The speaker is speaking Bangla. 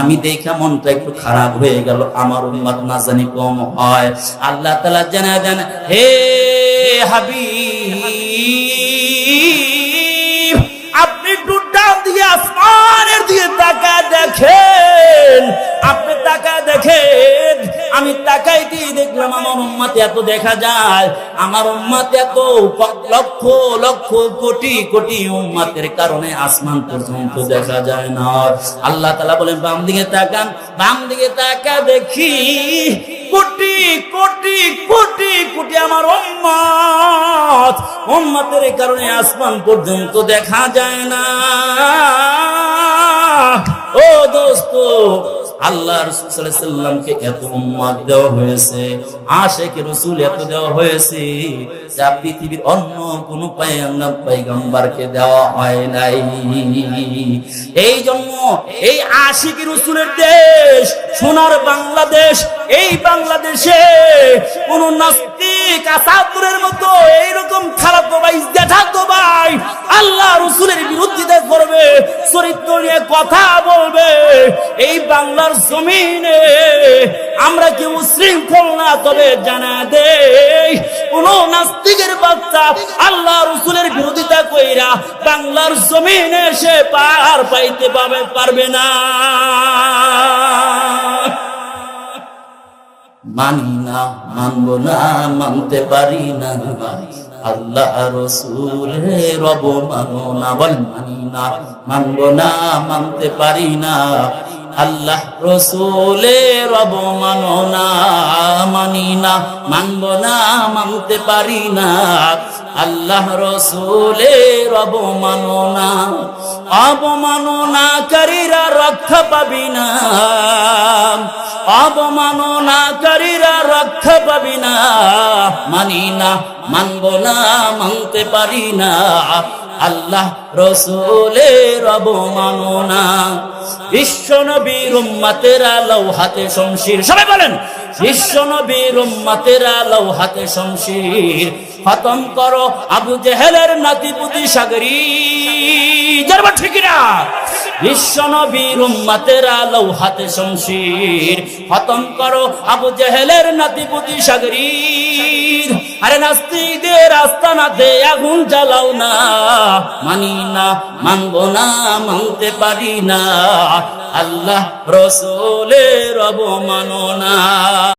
আমি দেখা মনটা একটু খারাপ হয়ে গেল। আমার উম্মত না জানি কম হয়। আল্লাহ তালা জানা দেন, হে হাবি আপনি একটু ডান দিয়ে আসমানের দিয়ে তাকা দেখেন। তাকাইতে দেখলাম আমার উম্মাতে এত দেখা যায়। আমার উম্মাতে এত লক্ষ লক্ষ, কোটি কোটি উম্মাতের কারণে আসমান পর্যন্ত দেখা যায় না। আল্লাহ তালা বলেন, বাম দিকে তাকান, বাম দিকে তাকা দেখি কোটি কোটি কোটি কোটি আমার উম্মত। উম্মতের কারণে আসমান পর্যন্ত দেখা যায় না। ও দোস্ত আল্লাহ রসুলামকে এত উম্মত দেওয়া হয়েছে আশেখ রসুল এত দেওয়া হয়েছে, যা পৃথিবীর অন্য কোন পাইগাম্বারকে দেওয়া হয় নাই। এই জন্য এই আশিক রসুলের দেশ, সোনার বাংলাদেশ, এই বাংলাদেশে কোন নাস্তিক আসাদুরের মতো এইরকম নিয়ে কথা বলবে, এই বাংলার জমিনে আমরা কেউ শৃঙ্খল না? তবে জানা দে কোন নাস্তিকের বাচ্চা আল্লাহ রসুলের বিরোধিতা কইরা বাংলার জমিনে সে পার পাইতে পাবে, পারবে না। মানি না, মানব না, মানতে পারি না। আল্লাহ রসুল রব মানো না, বল মানি না, মানব না, মানতে পারি না। আল্লাহ, রসুলে রব মানো না, মানি না, মানব না, মানতে পারি না। আল্লাহ, রসুলে রব মানো না অবমাননাকারীরা রক্ষা পাবি না। অবমাননাকারীরা রক্ষা পাবি না, মানি না, মানব না, মানতে পারি না। আল্লাহ রসুলের অবমাননা। বিশ্ব নবীর উম্মাতেরা লৌহাতে শমশির। সবাই বলেন, বিশ্ব নবীর উম্মাতেরা লৌহাতে শমশির। খতম করো আবু জেহেলের নাতিপুতি সাগরী। যারবা ঠিক না বিশ্ব নবীর উম্মাতেরা লৌহাতে শমশির। খতম করো আবু জেহেলের নাতিপুতি সাগরীর। আরে নাস্তিকদের দে, আগুন জ্বালাও না। মানি না, মানবো না, মানতে পারি না। আল্লাহ রসুলের অবমাননা।